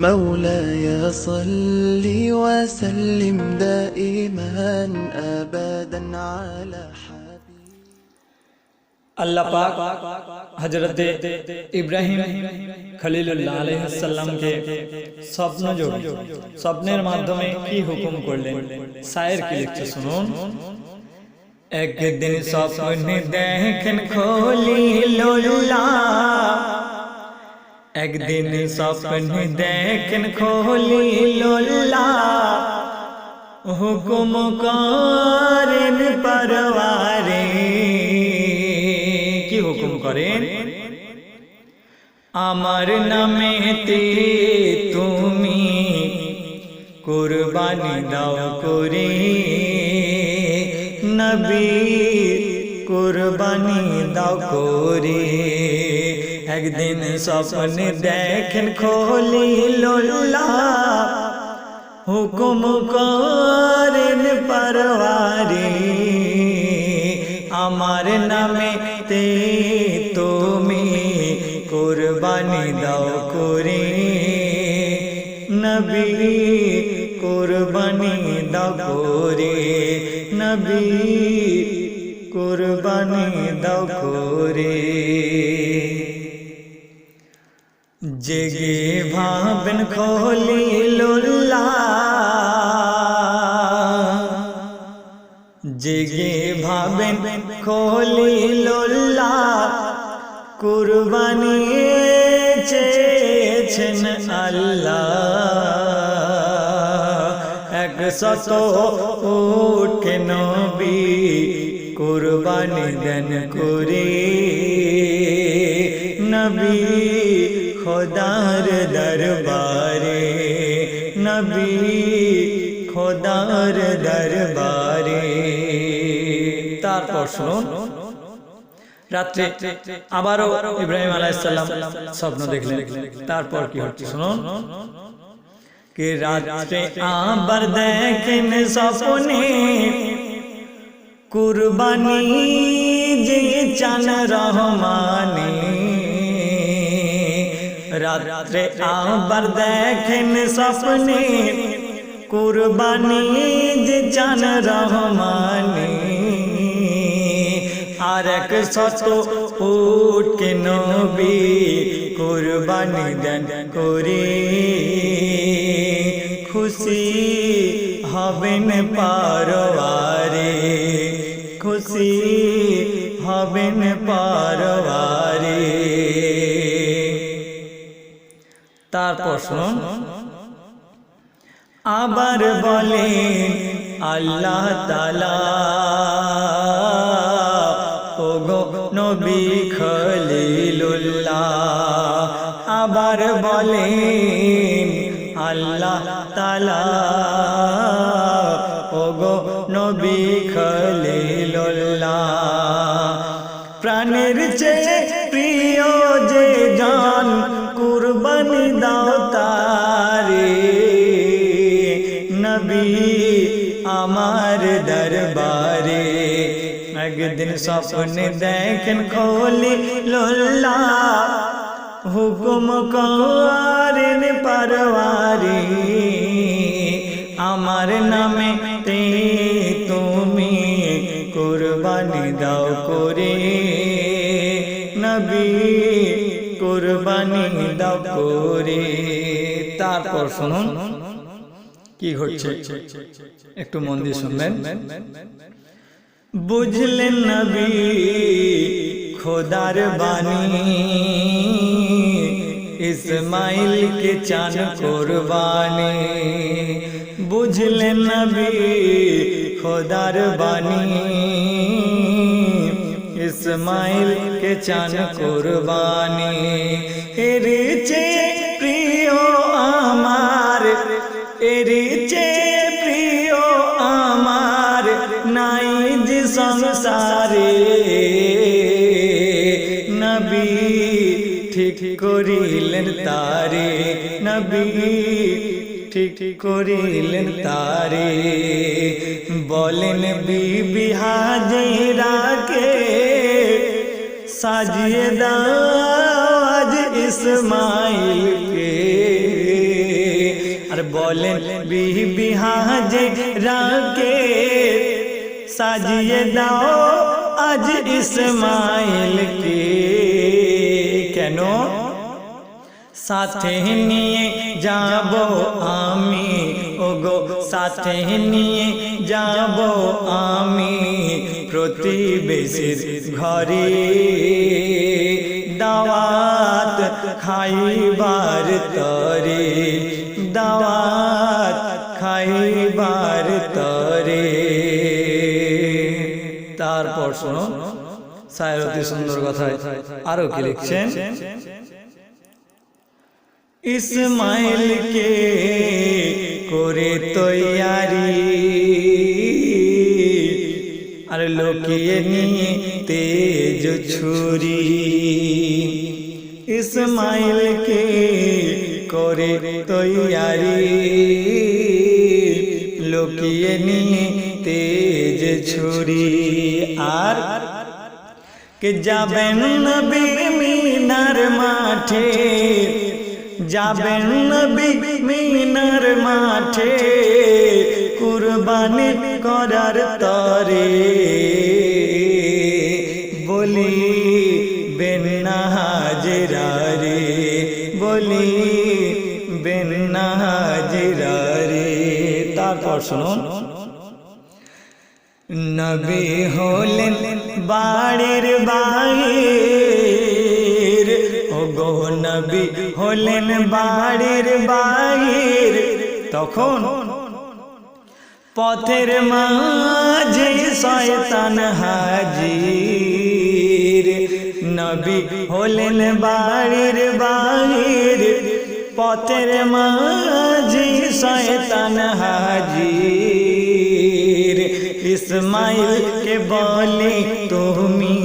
مولاي صل وسلم دائما ابدا على حبيبك আল্লাহ পাক হজরতে ইব্রাহিম খলিলুল্লাহ আলহামকে স্বপ্ন যোগ স্বপ্নের মাধ্যমে কি হুকুম করলেন সায়ের কি লিখছে শুনুন একদিন স্বপ্ন দেখেন খলিলুল্লাহ একদিন স্বপ্ন দেখেন খলিলুল্লাহ। হুকুম করেন পরওয়ারে। কি হুকুম করেন? আমার নামেতে তুমি কুরবানি দাও করে। নবী কুরবানি দাও করে। একদিন স্বপ্নে দেখেন খলিলুল্লাহ। হুকুম করেন পরওয়ারে আমার নামে তে তুমি কুরবানি দাও করে। নবী কুরবানি দাও করে। নবী কুরবানি দাও করে। জেগে ভাবেন খলিলুল্লাহ জেগে ভাবেন খলিলুল্লাহ কুরবানি চেয়েছেন আল্লাহ। এক শত উঠে নবী কুরবানি দেন করে। নবী খোদার দরবারে, নবী খোদার দরবারে। তারপর শুনুন, রাত্রে আবারও ইব্রাহিম আলাইসাল্লাম স্বপ্ন দেখলেন। তারপর কি হচ্ছে শুনুন, কে রাত্রে আবার দেখেন স্বপ্নে কুরবানি যে চান রহমানে। রাত্রে আবার দেখেন স্বপ্নে কুরবানি যে চান রহমানে। আর এক শত উঠকে নবী কুরবানি দেন করে। খুশি হবেন পারওয়ারে শুনুন। আবার বলে আল্লাহ তালা ও গো নবী খলিলুল্লাহ, আবার বলেন আল্লাহ তালা ও গো নবী খলিলুল্লাহ। নবী আমার দরবারে। একদিন স্বপ্নে দেখেন খোলি লোল্লা হুকুম করেন পরওয়ারি। আমার নামে তে তুমি কুরবানি দাও করে। নবী কুরবানি দাও করে। তারপর শুনুন। কি ঘটছে? একটু মন দিয়ে শুনবেন। বুঝলেন নবী খোদার বাণী ইসমাইল কে চান কোরবানি। বুঝলেন নবী খোদার বাণী ইসমাইল কে চান কোরবানি। এর চেয়ে করিলেন তারে নবী, ঠিক করিলেন তারে। বলেন বিবি হাজিরাকে সাজিয়ে দাও আজ ইসমাইলকে। বলেন বিবি হাজে রাকে সাজিয়ে দাও আজ ইসমাইলকে। কেন? সাথে নিয়ে যাব আমি। ওগো সাথে নিয়ে যাব আমি। প্রতিবেশীর ঘরে দাওয়াত খাইবার তরে দাওয়াত খাইবার তরে। তারপর শোনো সায়রতি সুন্দর কথায় আরও কি লিখছেন? ইসমাইলকে করে তৈয়ারি। আর লোকিয়ে নিয়ে তেজ ছুরি। ইসমাইলকে করে তৈয়ারি। লোকিয়ে নিয়ে তেজ ছুরি। আর কে যাবেন নবী মিনার মাঠে যাবেন নবী মিনার মাঠে, কুরবানি করার তরে। বলি বেন্না হাজরা রে বলি বেন্না হাজরা রে তারপর শুনুন। নবী হলেন বাড়ির গো নবী হলেন বাড়ির বাহির। তখন পথের মাঝে শয়তান হাজির। নবী হলেন বাড়ির বাহির। পথের মাঝে শয়তান হাজির। ইসমাইলকে বলে, তুমি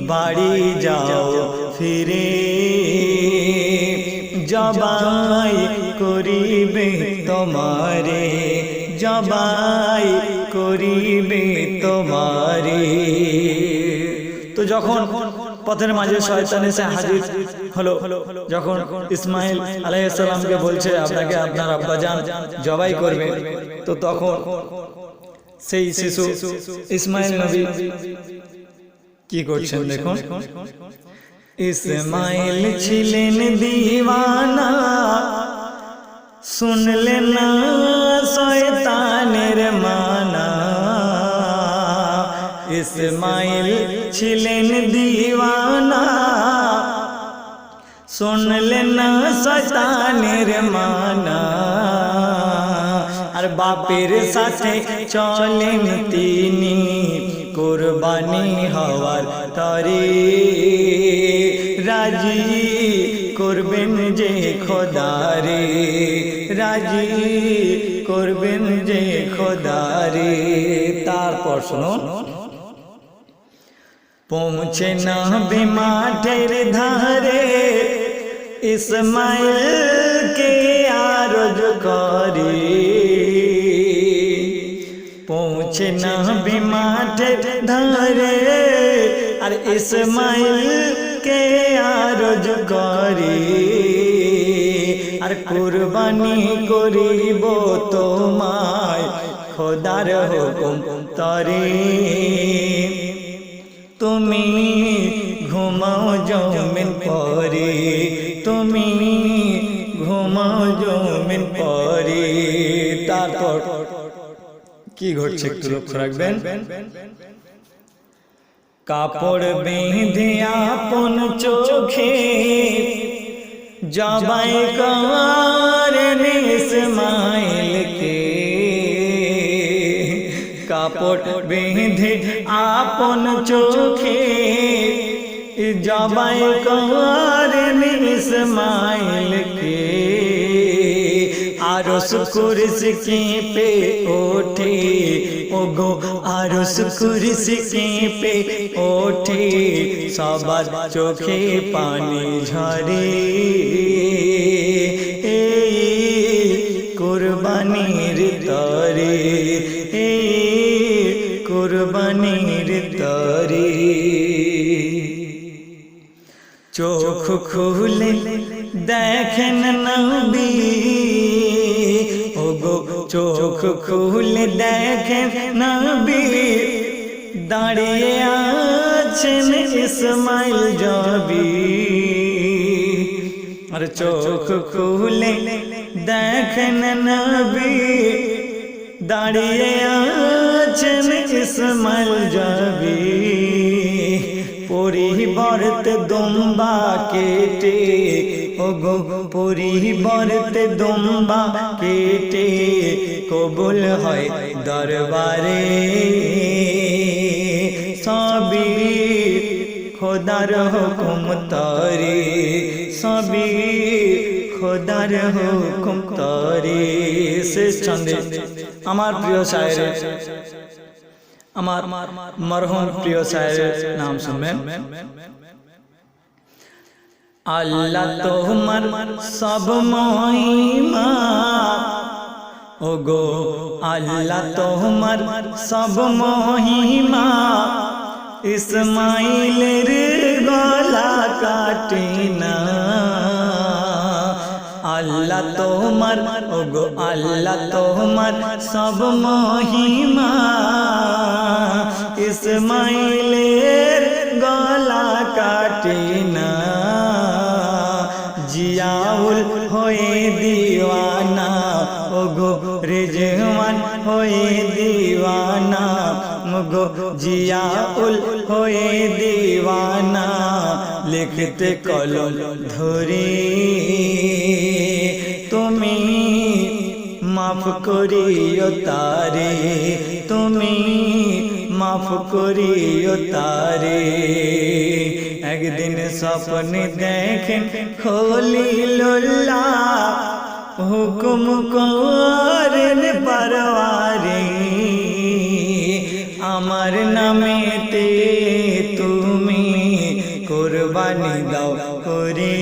বাড়ি যাও, ফিরে জবাই করিবে তোমারে, জবাই করিবে তোমারে। তো যখন পথের মাঝে শয়তান এসে হাজির হলো, যখন ইসমাইল আলাইসালামকে বলছে, আপনাকে আপনার আব্বা যান, জবাই করবে। তো তখন সেই শিশু ইসমাইল নবী কি করছেন দেখুন। ইসমাইল ছিলেন দিওয়ানা শুনলেন না শয়তানের মানা ইসমাইল ছিলেন দিওয়ানা শুনলেন না শয়তানের মানা আর বাপের সাথে চলেন তিনি কোরবানি হওয়ার তরে রাজি করবেন যে খোদারে, রাজি করবেন যে খোদারে। তারপর শুনুন পৌঁছে না মাঠের ধারে ইসমাইল কে আরজ করে। পৌঁছে না মাঠের ধারে, আর ইসমাইল কে আরজ করে? আর কুরবানি করিব তোমায়, খোদার হুকুম তরে। তুমি ঘুমাও জমিন পরে, তুমি ঘুমাও জমিন পরে। তারপর কি ঘটছে একটু লক্ষ্য রাখবেন? কাপড় বেঁধে আপন চোখে জবাই করেন ইসমাইলকে কাপড় বেঁধে আপন চোখে জবাই করেন ইসমাইলকে আরস কুরসি পে ওঠে। ও গো আরস কুরসি পে ওঠে। সবার চোখে পানি ঝরে। কুরবানির তরে। কুরবানির তরে। চোখ খুলে দেখেন নবী। চোখ খুলে দেখেন নবী। দাঁড়িয়ে আছেন ইসমাইল জবি। আর চোখ খুলে দেখেন নবী। দাঁড়িয়ে আছেন ইসমাইল জবি। পরিবর্তে দুম্বা কেটে ও গো পরিবর্তে দুম্বা কেটে কবুল হয় দরবারে। সবই খোদার হুকুম তরে, সবই খোদার হুকুম তরে। শেষ ছন্দে, আমার প্রিয় শায়ের আমার মরহুম প্রিয় শায়ের নাম শুনবেন। আল্লাহ তোমার সব মহিমা ও গো আল্লাহ তোমার সব মহিমা ইসমাইলের গলা কাটে না আল্লাহ তোমার ও গো আল্লাহ তোমার সব মহিমা ইসমাইলের গলা কাটে না জিয়াউল হয়ে দিওয়ানা। ও গো রেজওয়ান হয়ে দিওয়ানা। গো জিয়াউল হয়ে দিওয়ানা। লিখতে কলম ধরে। তুমি মাফ করিও তারে। তুমি মাফ করিও তারে একদিন স্বপ্নে দেখেন খলিল্লাহ হুকুম করেন পারওয়ারে আমার নামেতে তুমি কোরবানি দাও করে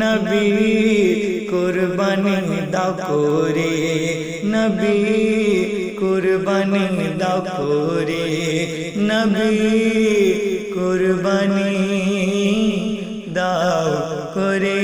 নবী কোরবানি দাও করে নবী কুরবানি দাও করে নবী কুরবানি দাও করে